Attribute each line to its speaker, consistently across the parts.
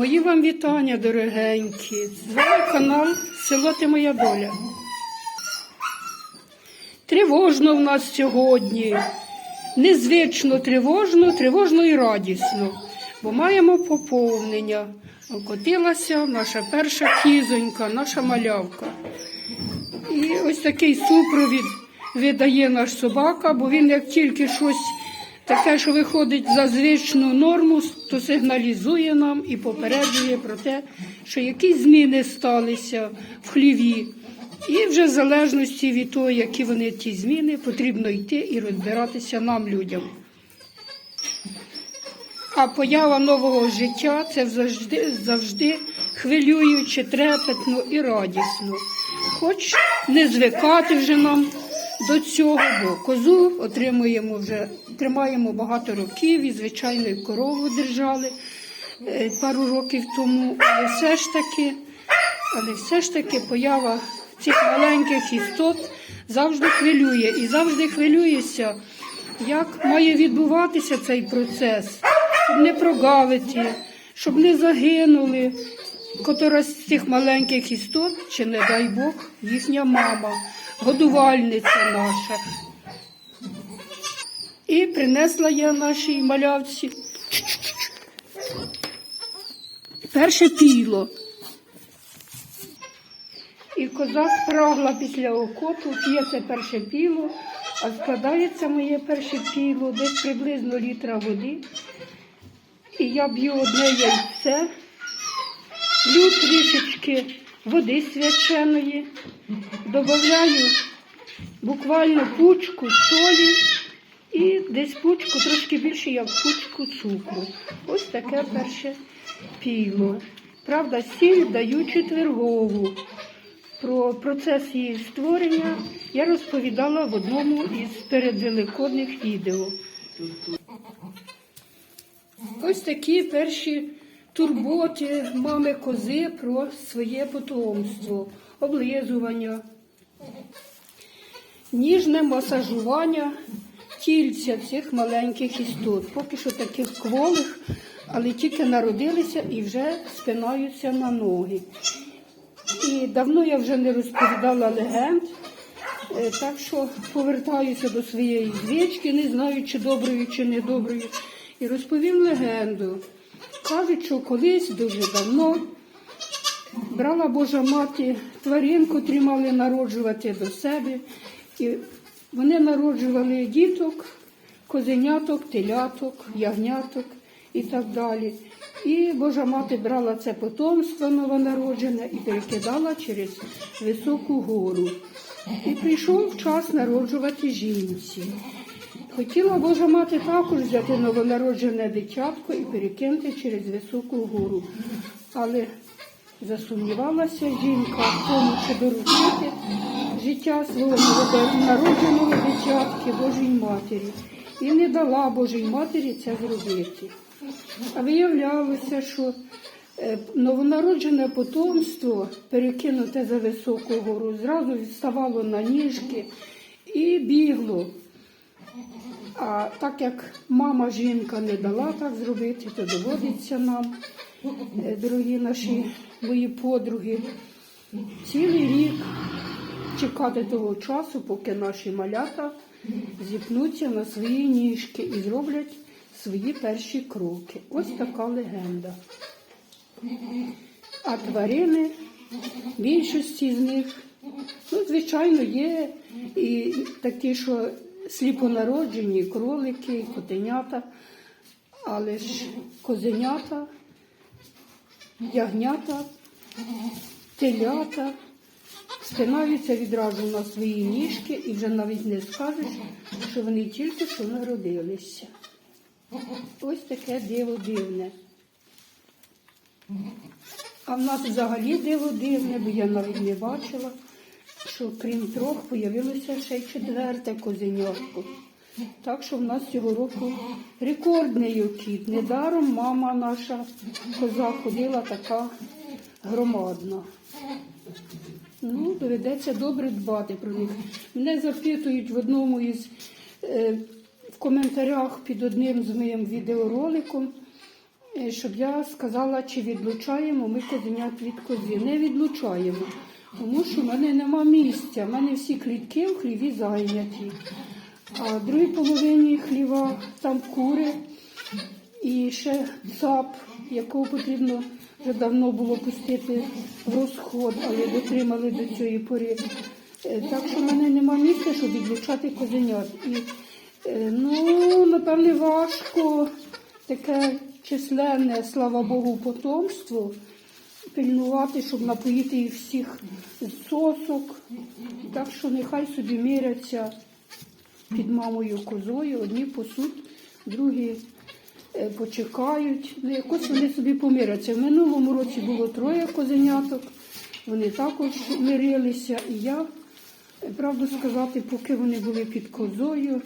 Speaker 1: Мої вам вітання, дорогенькі. З вами канал Село Ти Моя Доля. Тривожно в нас сьогодні. Незвично тривожно, тривожно і радісно, бо маємо поповнення. Окотилася наша перша кізонька, наша малявка. І ось такий супровід видає наш собака, бо він як тільки щось таке, що виходить за звичну норму, то сигналізує нам і попереджує про те, що якісь зміни сталися в хліві. І вже в залежності від того, які вони ті зміни, потрібно йти і розбиратися нам, людям. А поява нового життя це завжди, завжди хвилююче, трепетно і радісно. Хоч не звикати вже нам до цього, козу отримуємо вже, тримаємо багато років і звичайно корову держали е, пару років тому, але все ж таки, але все ж таки поява цих маленьких істот завжди хвилює. І завжди хвилюється, як має відбуватися цей процес, щоб не прогавити, щоб не загинули котра з цих маленьких істот, чи не дай Бог, їхня мама, годувальниця наша. І принесла я нашій малявці перше піло. І коза спрагла після окопу, п'є це перше піло, а складається моє перше піло десь приблизно літра води. І я б'ю одне яйце, лю трішечки води свяченої, додаю буквально пучку солі і десь пучку, трошки більше, як пучку цукру. Ось таке перше піло. Правда, сіль даю четвергову. Про процес її створення я розповідала в одному із передвеликодних відео. Ось такі перші турботи мами кози про своє потомство, облизування, ніжне масажування тільця цих маленьких істот. Поки що таких кволих, але тільки народилися і вже спинаються на ноги. І давно я вже не розповідала легенд, е, так що повертаюся до своєї звички, не знаю, чи доброю, чи недоброю, і розповім легенду. Кажуть, що колись дуже давно брала Божа мати тваринку, тримали народжувати до себе. І вони народжували діток, козеняток, теляток, ягняток і так далі. І Божа мати брала це потомство новонароджене і перекидала через високу гору. І прийшов час народжувати жінці. Хотіла Божа мати також взяти новонароджене дитятко і перекинути через високу гору. Але засумнівалася жінка в тому, чи доручити життя свого новонародженого дитятки Божій матері. І не дала Божій матері це зробити. А виявлялося, що е, новонароджене потомство, перекинуте за високу гору, зразу відставало на ніжки і бігло. А так як мама жінка не дала так зробити, то доводиться нам, е, дорогі наші мої подруги, цілий рік чекати того часу, поки наші малята зіпнуться на свої ніжки і зроблять свої перші кроки. Ось така легенда. А тварини, більшості з них, ну, звичайно, є і такі, що сліпонароджені кролики, котенята, але ж козенята, ягнята, телята спинаються відразу на свої ніжки і вже навіть не скажеш, що вони тільки що народилися. Ось таке диво дивне. А в нас взагалі диво дивне, бо я навіть не бачила, що крім трьох появилося ще й четверте козенятко. Так що в нас цього року рекордний окіт. Недаром мама наша коза ходила така громадна. Ну, доведеться добре дбати про них. Мене запитують в одному із е, в коментарях під одним з моїм відеороликом, е, щоб я сказала, чи відлучаємо ми козенят від кози. Не відлучаємо, тому що в мене нема місця. В мене всі клітки в хліві зайняті. А в другій половині хліва там кури і ще цап, якого потрібно вже давно було пустити в розход, але дотримали до цієї пори. Е, Так що в мене нема місця, щоб відлучати козенят. І, е, ну, напевне, важко таке численне, слава Богу, потомство пильнувати, щоб напоїти їх всіх сосок. Так що нехай собі міряться під мамою козою, одні пасуть, другі е, почекають. Ну, якось вони собі помиряться. В минулому році було троє козеняток, вони також мирилися. І я, правду сказати, поки вони були під козою,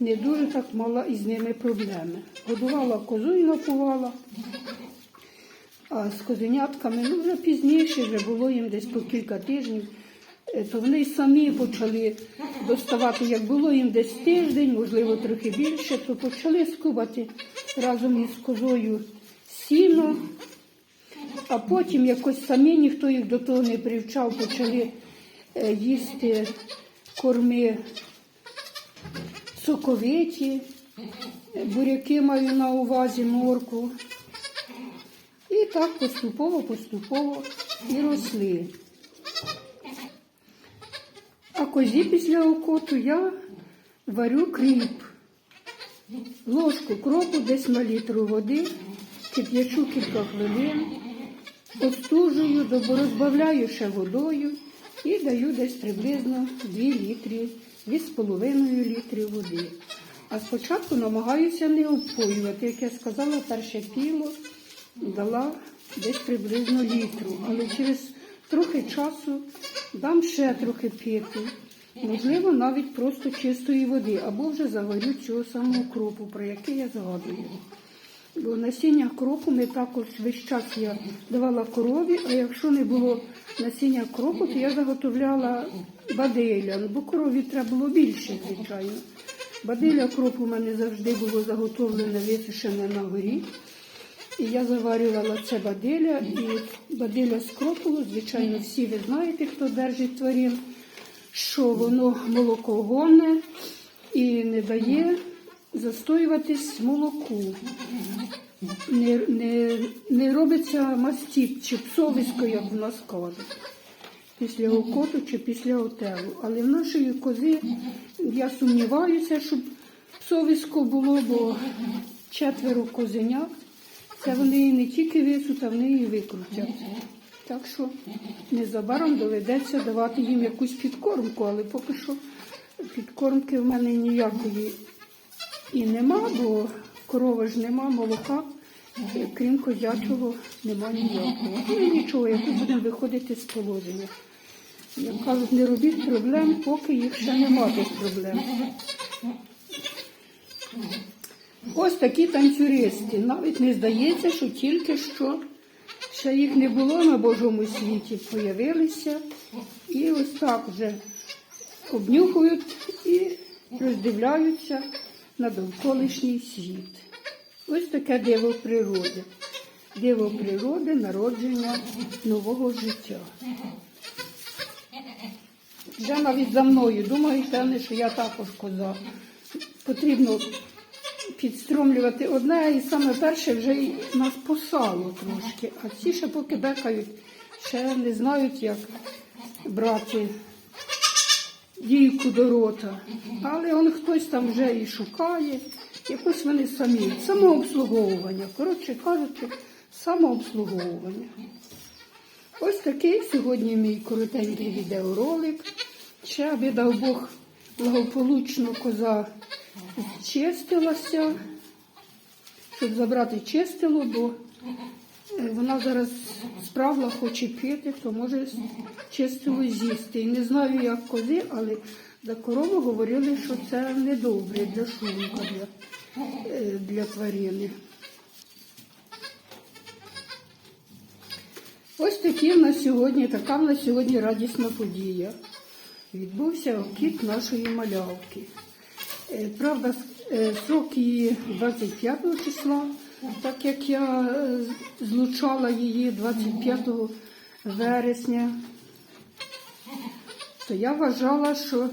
Speaker 1: не дуже так мала із ними проблеми. Годувала козу і напувала. А з козенятками, ну вже пізніше, вже було їм десь по кілька тижнів, е, то вони самі почали доставати, як було їм десь тиждень, можливо, трохи більше, то почали скубати разом із козою сіно, а потім якось самі ніхто їх до того не привчав, почали е, їсти корми соковиті, буряки маю на увазі, морку. І так поступово, поступово і росли. А козі після окоту я варю кріп. Ложку кропу десь на літру води, кип'ячу кілька хвилин, остужую, добо- розбавляю ще водою і даю десь приблизно 2 літри, 2,5 літри води. А спочатку намагаюся не обпоювати, як я сказала, перше піло дала десь приблизно літру, але через трохи часу дам ще трохи пити. Можливо, навіть просто чистої води, або вже заварю цього самого кропу, про який я згадую. Бо насіння кропу ми також весь час я давала корові, а якщо не було насіння кропу, то я заготовляла баделя, бо корові треба було більше, звичайно. Баделя кропу у мене завжди було заготовлене, висушене на горі. І я заварювала це баделя, і баделя з кропу, звичайно, всі ви знаєте, хто держить тварин, що воно молокогонне і не дає застоюватись молоку. Не, не, не робиться мастіп чи псовисько, як в нас кажуть, після окоту чи після отелу. Але в нашої кози я сумніваюся, щоб псовисько було, бо четверо козенят. Це вони і не тільки висуть, вони і викрутять. Так що незабаром доведеться давати їм якусь підкормку, але поки що підкормки в мене ніякої і нема, бо корови ж нема, молока, крім козячого, нема ніякого. Ну і нічого, як будемо виходити з положення. Як кажуть, не робіть проблем, поки їх ще нема тих проблем. Ось такі танцюристи. Навіть не здається, що тільки що ще їх не було на Божому світі, появилися і ось так вже обнюхують і роздивляються на довколишній світ. Ось таке диво природи. Диво природи, народження нового життя. Вже навіть за мною думають, певне, що я також коза. Потрібно підстромлювати одне, і саме перше вже нас посало трошки, а ці ще поки бекають, ще не знають, як брати дійку до рота. Але он хтось там вже і шукає, якось вони самі. Самообслуговування. Коротше кажучи, самообслуговування. Ось такий сьогодні мій коротенький відеоролик. Ще аби дав Бог благополучно коза чистилася, щоб забрати чистило, бо е, вона зараз справла хоче пити, то може чистило з'їсти. І не знаю, як кози, але за корову говорили, що це недобре для шлунка, для, е, для тварини. Ось такі в нас сьогодні, така в нас сьогодні радісна подія. Відбувся окіт нашої малявки. Е, Правда, е, срок її 25 числа, Так як я е, злучала її 25 вересня, то я вважала, що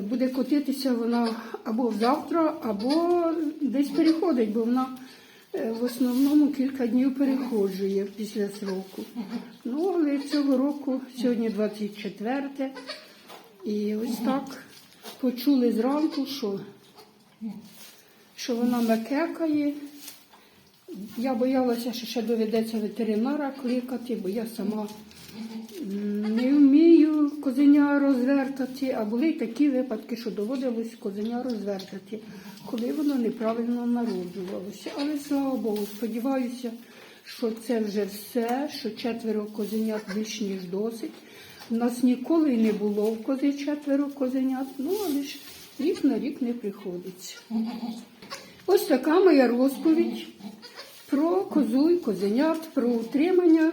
Speaker 1: буде котитися вона або завтра, або десь переходить, бо вона в основному кілька днів переходжує після сроку. Ну, але цього року, сьогодні 24, і ось так почули зранку, що, що вона мекекає. Я боялася, що ще доведеться ветеринара кликати, бо я сама не вмію козеня розвертати, а були й такі випадки, що доводилось козеня розвертати, коли воно неправильно народжувалося. Але слава Богу, сподіваюся, що це вже все, що четверо козенят більш ніж досить. У нас ніколи не було в кози четверо козенят, ну але ж рік на рік не приходиться. Ось така моя розповідь про козу і козенят, про утримання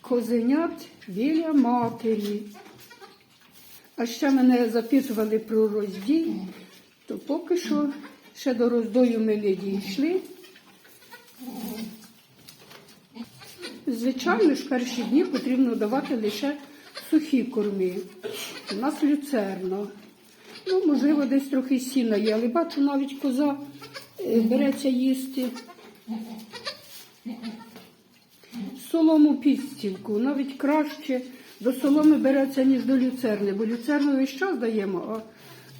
Speaker 1: козенят біля матері. А ще мене запитували про роздій, то поки що ще до роздою ми не дійшли. Звичайно ж, перші дні потрібно давати лише сухі корми. У нас люцерна. Ну, можливо, десь трохи сіна є, але бачу, навіть коза е, береться їсти солому підстілку. Навіть краще до соломи береться, ніж до люцерни, бо люцерну весь час даємо,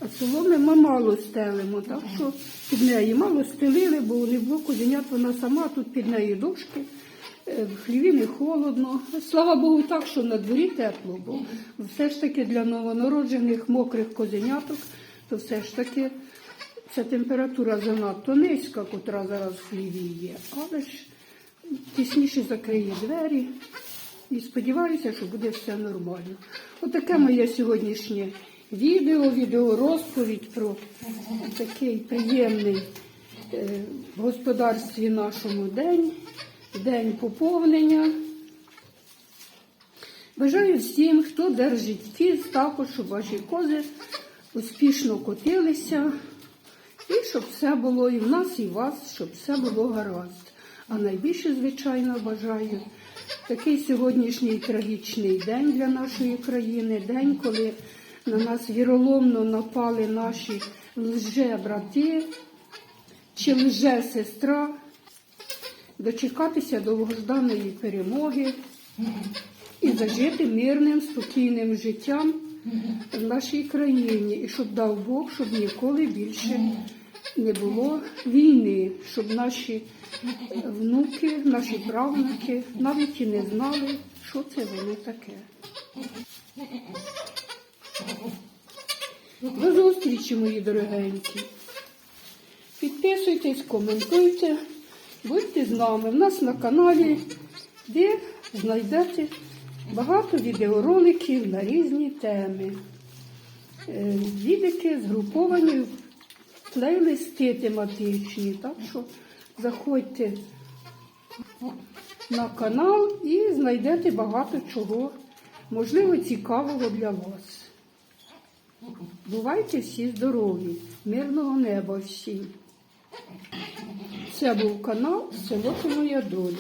Speaker 1: а, соломи ми мало стелимо. Так що під неї мало стелили, бо не було козенят, вона сама тут під неї дошки. Е, В хліві не холодно. Слава Богу, так, що на дворі тепло, бо все ж таки для новонароджених мокрих козеняток, то все ж таки ця температура занадто низька, котра зараз в хліві є. Але ж тісніше закриє двері і сподіваюся, що буде все нормально. Отаке моє сьогоднішнє відео, відеорозповідь про такий приємний е, в господарстві нашому день, день поповнення. Бажаю всім, хто держить кіз, також, щоб ваші кози успішно котилися, і щоб все було і в нас, і в вас, щоб все було гаразд. А найбільше, звичайно, бажаю такий сьогоднішній трагічний день для нашої країни, день, коли на нас віроломно напали наші лже-брати чи лже-сестра, дочекатися довгожданої перемоги і зажити мирним, спокійним життям в нашій країні, і щоб дав Бог, щоб ніколи більше не було війни, щоб наші внуки, наші правнуки навіть і не знали, що це воно таке. До зустрічі, мої дорогенькі. Підписуйтесь, коментуйте, будьте з нами. В нас на каналі, де знайдете багато відеороликів на різні теми. Е, Відики згруповані в плейлисти тематичні. Так що заходьте на канал і знайдете багато чого, можливо, цікавого для вас. Бувайте всі здорові, мирного неба всім. Це був канал Село Це Моя Доля.